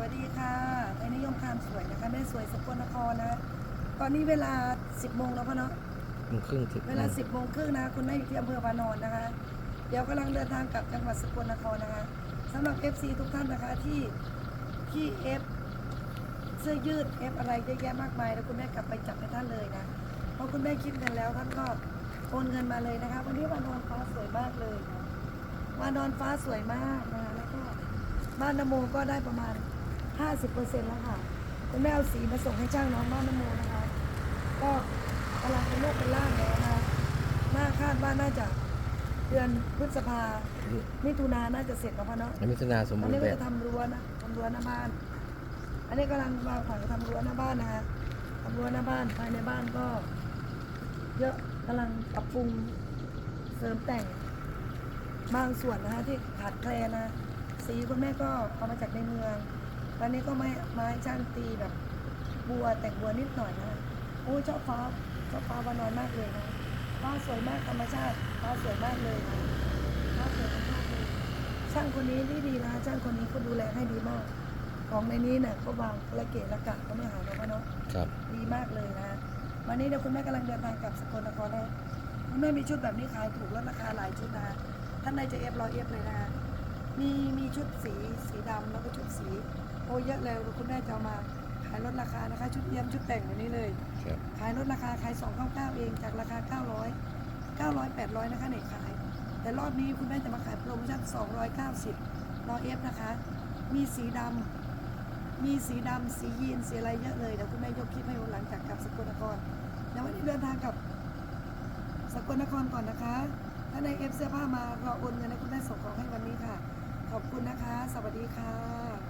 วัสดีค่ะไทยนิยมความสวยนะคะแม่สวยสกลนครนะ ตอนนี้เวลา 10โมงแล้วพ่อเนาะโมงครึ่งถึงเวลา 10โมงครึ่งนะคุณแม่อยู่ที่อำเภอวานอนนะคะ เดี๋ยวกำลังเดินทางกลับจังหวัดสกลนครนะคะสำหรับ FC ทุกท่านนะคะที่ที่ F เสื้อยืด F อะไรเยอะแยะมากมาย แล้วคุณแม่กลับไปจับให้ท่านเลยนะเพราะคุณแม่คิดเงินแล้วท่านก็โอนเงินมาเลยนะคะ วันนี้วานอนฟ้าสวยมากเลยนะวานอนฟ้าสวยมากนะคะแล้วก็บ้านนโมก็ได้ประมาณ 50%แล้วค่ะคุณแม่เอาสีมาส่งให้ช่างน้องบ้านนโมนะคะ ก็กำลังเป็นโรคเป็นร่างแล้วนะคะน่าคาดว่าน่าจะเดือนพฤษภามิถุนาน่าจะเสร็จแล้วพ่อเนาะในมิถุนาสมอับูนรนี้ณ์ก็แบบจะทำรั้วนะทำรั้วหน้าบ้าน อันนี้กำลังวางผังจะทำรั้วหน้าบ้านนะคะทำรั้วหน้าบ้านภายในบ้านก็ เยอะกำลังปรับปรุงเสริมแต่งบางส่วนนะคะที่ขาดแคลนนะสีคุณแม่ก็เอามาจากในเมือง ตอนนี้ก็ไม้ไม้ช่างตีแบบบัวแต่งบัวนิดหน่อยนะโอ้ยชอบฟ้าชอบฟ้าวานอนมากเลยนะฟ้าสวยมากธรรมชาติฟ้าสวยมากเลยนะฟ้าสวยมากๆเลยช่างคนนี้ที่ดีนะช่างคนนี้ก็ดูแลให้ดีมาก ของในนี้เนี่ยก็วางละเกะละกะก็ไม่หายแล้วเนาะครับดีมากเลยนะวันนี้เดี๋ยวคุณแม่กำลังเดินทางกลับสกลนครนะคุณแม่มีชุดแบบนี้ขายถูกลดราคาหลายชุดนะท่านใดจะเอฟรอเอฟเลยนะคะมีมีชุดสีสีดำแล้วก็ชุดสีโอ้เยอะเลยคุณแม่จะเอามาขายลดราคานะคะ ชุดเยี่ยมชุดแต่งแบบนี้เลย ครับขายลดราคาขาย299เองจากราคา 900 900 800นะคะในขาย แต่รอบนี้คุณแม่จะมาขายโปรโมชั่น290รอเอฟนะคะ มีสีดำมีสีดำสียีนสีอะไรเยอะเลยเดี๋ยวคุณแม่ยกคลิปให้ดูหลังจากกลับสกลนครเดี๋ยววันนี้เดินทางกลับสกลนครก่อนนะคะ ถ้าในเอฟเสื้อผ้ามารอโอนเงินให้คุณแม่ส่งของให้วันนี้ค่ะ ขอบคุณนะคะ สวัสดีค่ะ